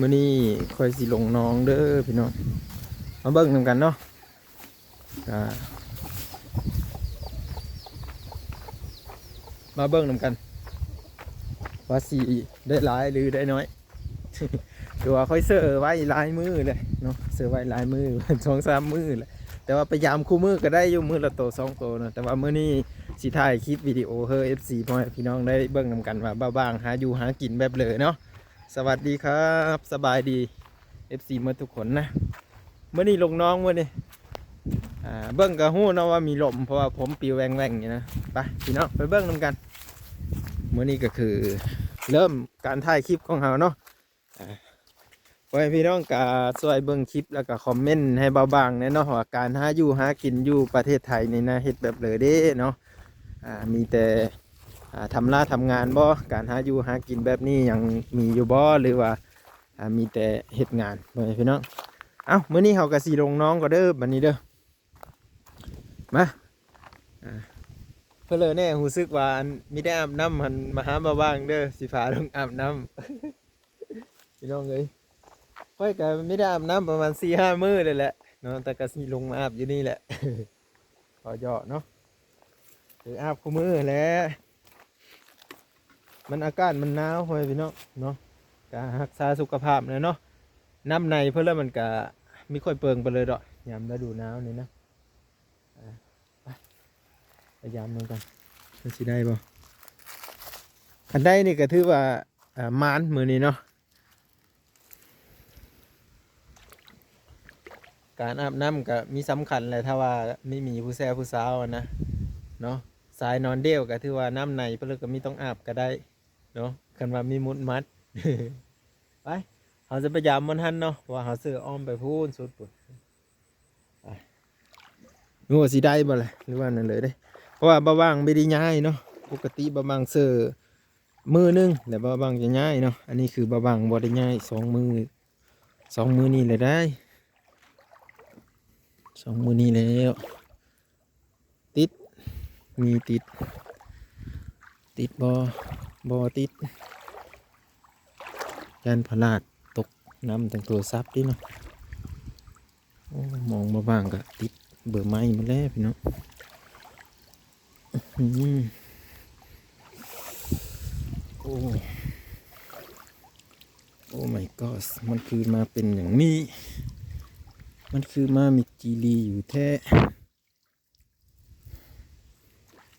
มื้อนี้คอยสิลงน้องเด้อพี่น้องมาเบิ่งนำกันเนาะมาเบิ่งนำกันว่าสิได้หลายหรือได้น้อยคือว่าค่อยเสือไว้หลายมือเลยเนาะเสือไว้หลายมือสองสามมือแหละแต่ว่าพยายามคู่มือก็ได้อยู่มือละโตสองโตเนาะแต่ว่ามื้อนี้สิถ่ายคลิปวิดีโอเฮ้อ FC พ่อพี่น้องได้เบิ่งนำกันว่าบ้าบางหาอยู่หากินแบบเลยเนาะ สวัสดีครับสบายดี FC หมาทุกคนนะเมื้อนี้ลงน้องเมื้อนี้อ่าเบิ่งก็ฮู้เนาะว่ามีลมเพราะว่าผมปิวแวงแวงอยู่นะไปพี่น้องไปเบิ่งนำกันเมื้อนี้ก็คือเริ่มการถ่ายคลิปของเราเนาะอ่าไว้พี่น้องกาช่วยเบิ่งคลิปแล้วก็คอมเมนต์ให้เบาบางน่เนาะว่าการหาอยู่หากินอยู่ประเทศไทยนี่นะเฮ็ดแบบเลยเด้เนาะอ่ามีแต่ ทำลาทำงานบ่การหาอยู่หากินแบบนี้ยังมีอยู่บ่หรือว่ามีแต่เฮ็ดงานไว้พี่น้องเอ้ามื้อนี้เฮาก็สิลงน้องก็เด้อบัดนี้เด้อมาเพื่อเลยแน่หูซึกว่ามิได้อาบน้ำมันมาหามาบ้างเด้อสิพาลงอาบน้ำพี่น้องเลยค่อยกันไม่ได้อาบน้ำประมาณสี่ห้ามื้อเลยแหละเนาะแต่ก็สิลงมาอาบอยู่นี่แหละพอเยาะเนาะหรืออาบคู่มือแล้ว มันอากาศมันหนาวค่อยพี่น้องเนาะก็รักษาสุขภาพเลยเนาะน้ำในเพื่อแล้วมันก็ไม่ค่อยเปิงไปเลยดอกยามฤดูหนาวนี่นะพยายามมือกันมันสิได้บ่คันได้นี่ก็ถือว่าอ่ามานมือนี้เนาะการอาบน้ำก็มีสำคัญเลยถ้าว่าไม่มีผู้แซ่ผู้สาวนะเนาะสายนอนเดี่ยวก็ถือว่าน้ำในเพื่อก็มีต้องอาบก็ได้ เนาะคันว่ามีมุดมัดไปเขาจะพยายามมันหันเนาะว่าเขาเสื้ออ้อมไปพูนสุดปุ่นไปรู้ว่าสิได้บ่เลยหรือว่านั่นเลยเด้ เพราะว่าบะบางไม่ได้ย้ายเนาะปกติบะบางเสือมือหนึงแต่บะบางจะย้ายเนาะอันนี้คือบะบางบ่ได้ย้ายสองมือสองมือนี่เลยได้สองมือนี่แล้ว ติดมีติด ติดบอบอติดยันพลาดตกน้ำตั้งตัวซับดิเนาะโอ้มองบะบางก็ติดเบอร์ไม้มาแล้วพี่เนาะอืมโอ้โอ้ my god มันคือมาเป็นอย่างนี้ มันคือมามีจีรีอยู่แท้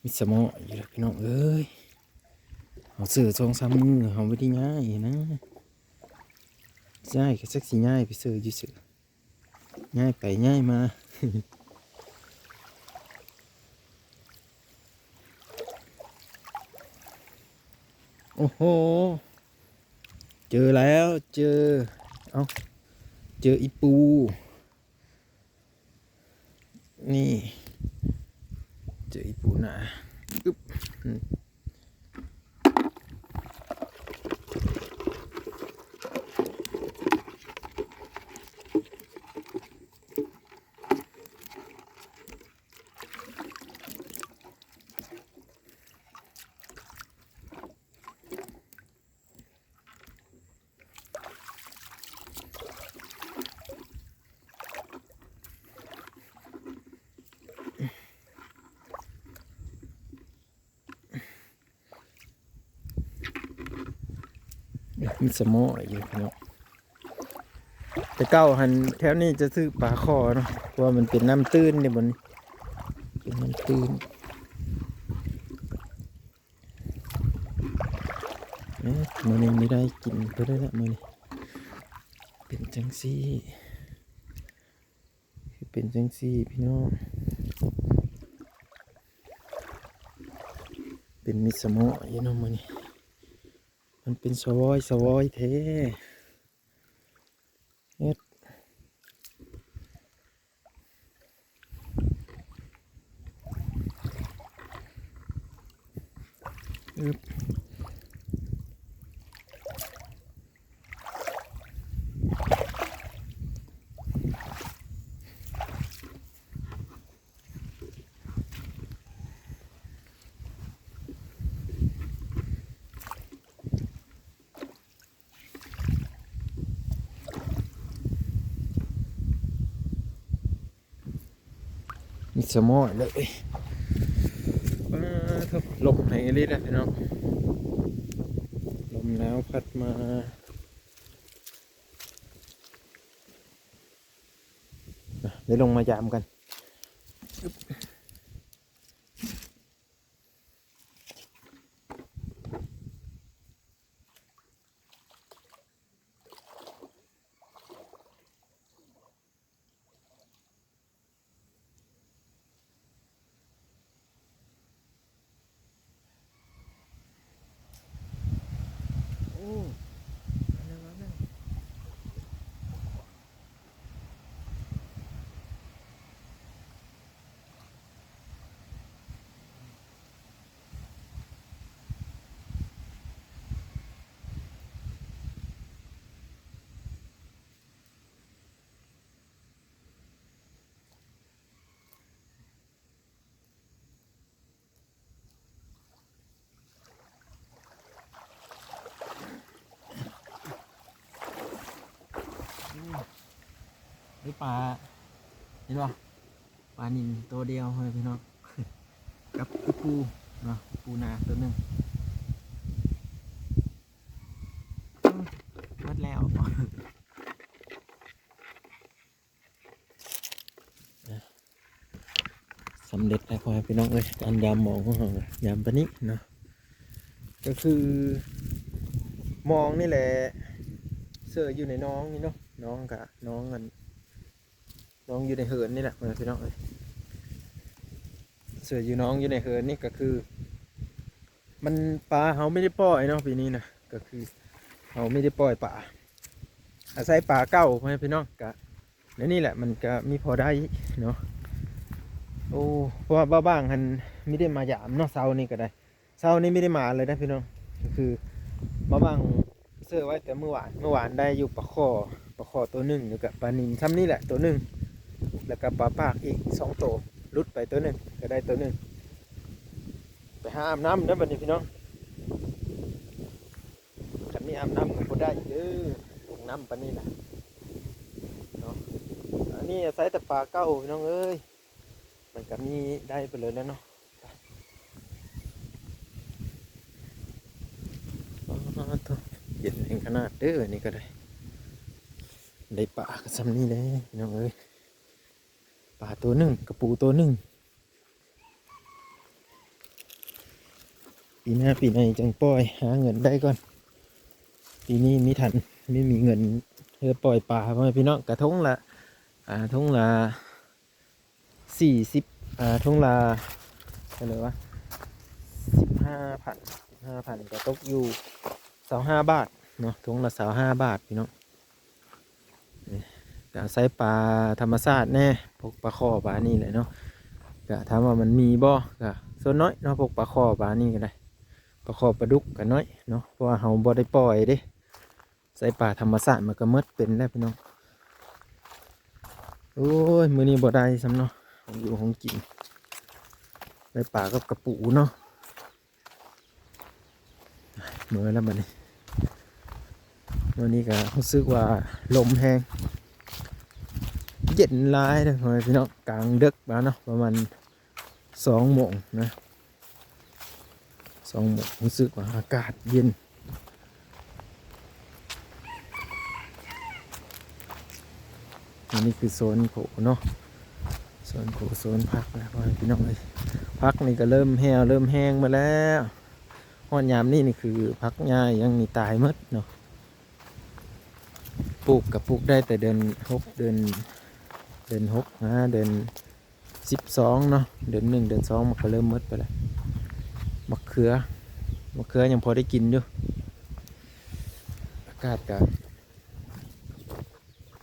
มีสมออยู่แล้วพี่น้องเอ้ย เอาเสือสองสามมือเอาไม่ได้ง่ายนะง่ายก็สักสิง่ายไปเสืออยู่เสือง่ายไปง่ายมาโอ้โห เจอแล้วเจอ เอาเจออีปู นี่ เจออีปูนะอึ๊บอื มีสมออยู่พี่น้องแต่เก้าหันแถวนี้จะซื้อปลาคอเนาะเพราะว่ามันเป็นน้ำตื้นเนี่ยบนนี้เป็นน้ำตื้นเอ๊ะมือนี้ไม่ได้กินไปได้ละมือนี้เป็นจังซี่คือเป็นจังซี่พี่น้องเป็นมิสมออยู่เนาะมือนี้ มันเป็นสวอยสวอยเทเฮ็ดอึ๊บ มีสมอเลยว้าทุกลมไหนลิดอะพี่น้องลมหนาวพัดมาอะเดี๋ยวลงมายามกัน โอ้มาแล้วมาแล้วนี่ ปลาเห็นป่ะปลานินตัวเดียวเฮ้ยพี่น้องกับปูเนาะปูนาตัวหนึ่งอืมหมดแล้วสำเร็จแล้วพ่อพี่น้องเอ้ยการยามมองของเรายามปนี้เนาะก็คือ มองนี่แหละเสื้ออยู่ในน้องนี่เนาะน้องกับน้องกัน น้องอยู่ในเหินนี่แหละมาพี่น้องเอ้ยเสืออยู่น้องอยู่ในเหินนี่ก็คือ มันปลาเขาไม่ได้ปล่อยเนาะปีนี้นะก็คือเขาไม่ได้ปล่อยปลาอาศัยปลาเก้าพ่อพี่น้องกะแล้วนี่แหละมันก็มีพอได้เนาะโอ้เพราะว่าบ้าบ้างหันไม่ได้มาหยามเนาะเสานี้ก็ได้เสานี้ไม่ได้มาเลยนะพี่น้องก็คือบ้าบ้างเสื้อไว้แต่เมื่อวานเมื่อวานได้อยู่ปลาข้อปลาข้อตัวหนึ่งแล้วก็ปลานินซ้ำนี่แหละตัวหนึ่ง แล้วก็ปลาปากอีกสองตัวรุดไปตัวหนึ่งก็ได้ตัวหนึ่งไปหาอาบน้ำนะบัดนี้พี่น้องคันนี้อาบน้ำก็ได้เด้อลงน้ำปานนี้นะเนาะอันนี้อาศัยแต่ปลาเก้าพี่น้องเอ้ยมันก็มีได้ไปเลยแล้วเนาะตัวเย็นเองขนาดเด้อนี่ก็ได้ ได้ปลาก็ซ้ำนี่เลยพี่น้องเอ้ย ปลาตัวหนึ่งกระปูตัวหนึ่งปีหน้าปีในจังปล่อยหาเงินได้ก่อน ปีนี้ไม่ทันไม่มีเงินเพื่อปล่อยปลาพ่อแม่พี่น้องกระทงละอ่าทงละสี่สิบอ่าทงละเท่าไร่วะสิบห้าพันสิบห้าพันก็ตกอยู่สาวห้าบาทเนาะทงละสาวห้าบาทพี่น้อง ก็ใส่ปลาธรรมชาติแน่พวกปลาคอปลานี่แหละเนาะก็ถามว่ามันมีบ่ก็ส่วนน้อยเนาะพวกปลาคอปลานี่ก็ได้ปลาคอปลาดุกก็น้อยเนาะเพราะว่าเฮาบ่ได้ปล่อยเด้ใส่ปลาธรรมชาติมันก็หมดเป็นแล้วพี่น้องโอ้ยมื้อนี้บ่ได้ซ้ำเนาะของอยู่ของกินได้ปลากับกระปูเนาะมื้อแล้วบัดนี้มื้อนี้ก็รู้สึกว่าลมแรง เย็นหลายเลยพี่น้องกลางดึกมาเนาะประมาณสองโมงนะสองโมงรู้สึกว่าอากาศเย็นอันนี้คือโซนโขเนาะโซนโขโซนพักแล้วพ่อแม่พี่น้องเลยพักนี่ก็เริ่มแห้วเริ่มแห้งมาแล้วหอนยามนี่นี่คือพักง่ายยังมีตายมดเนาะปลูกกับปลูกได้แต่เดือนหกเดือน เดือนหกนะเดือนสิบสองเนาะเดือนหนึ่งเดือนสองมันก็เริ่มมดไปแล้วมะเขือมะเขือยังพอได้กินอยู่อากาศก็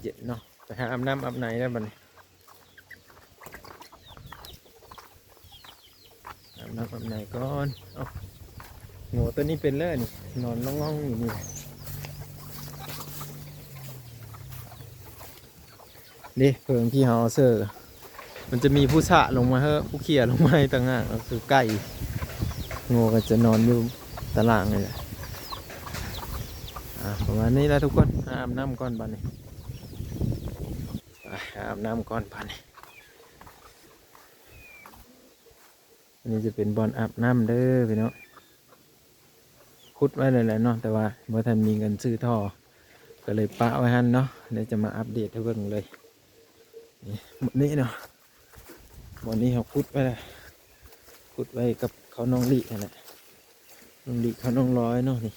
เย็นเนาะไปหาอาบน้ำอาบไหนแล้วบัดนี้อาบน้ำอาบไหนก่อนเอาโง่ตัวนี้เป็นเลยนี่นอนล่องๆอยู่นี่ นี่เพิงที่เฮาเอาเซอร์มันจะมีผู้สะลงมาเฮ้ผู้เขี่ยลงมาต่างหากก็คือไก่ง่ก็จะนอนอยู่ตารางเลยแหละอะประมาณนี้แล้วทุกคนอาบน้ำก่อนบ้านนี้อาบน้ำก่อนบ้านนี้อันนี้จะเป็นบอลอาบน้ำเด้อพี่น้องขุดไว้เลยแหละเนาะแต่ว่าเมื่อทันมีเงินซื้อท่อก็เลยปะไว้หันเนาะเดี๋ยวจะมาอัปเดตให้เบิ่งเลย หมดนี้เนาะหมดนี้เขาขุดไว้ลยขุดไว้กับเขาน้องลินั่นแหละน้องลิเขาน้องร้อยเนาะนี่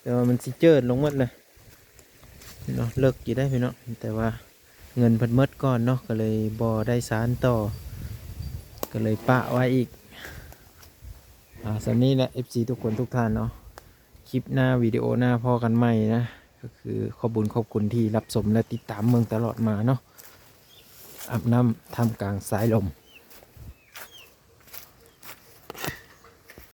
แต่ว่ามันสิเจิดลงหมดเลยเนาะเลิกกี่ได้พี่เนาะแต่ว่าเงินพิ่นหมดก่อนเนาะก็เลยบ่ได้สารต่อ ก็เลยปะไว้อีกอ่าสันนี้แหละ FC ทุกคนทุกท่านเนาะคลิปหน้าวิดีโอหน้าพ่อกันใหม่นะ ก็คือขอบุญขอบคุณที่รับชมและติดตามเมืองตลอดมาเนาะ อาบน้ำทำกลางสายลม